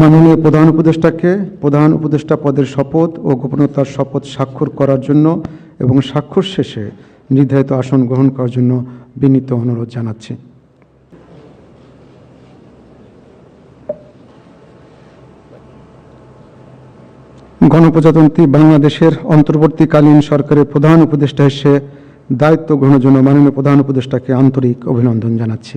মাননীয় প্রধান উপদেষ্টাকে প্রধান উপদেষ্টা পদের শপথ ও গোপনতার শপথ স্বাক্ষর করার জন্য এবং স্বাক্ষর শেষে নির্ধারিত আসন গ্রহণ করার জন্য বিনীত অনুরোধ জানাচ্ছি। গণপ্রজাতন্ত্রী বাংলাদেশের অন্তর্বর্তীকালীন সরকারের প্রধান উপদেষ্টা হিসেবে দায়িত্ব গ্রহণের জন্য মাননীয় প্রধান উপদেষ্টাকে আন্তরিক অভিনন্দন জানাচ্ছি।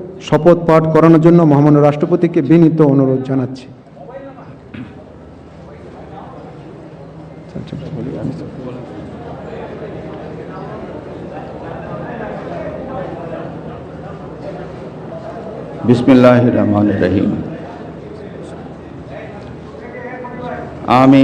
শপথ পাঠ করানোর জন্য মহামান্য রাষ্ট্রপতিকে বিনীত অনুরোধ জানাচ্ছি। বিসমিল্লাহ রহমান রহিম। আমি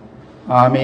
আমি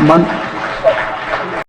month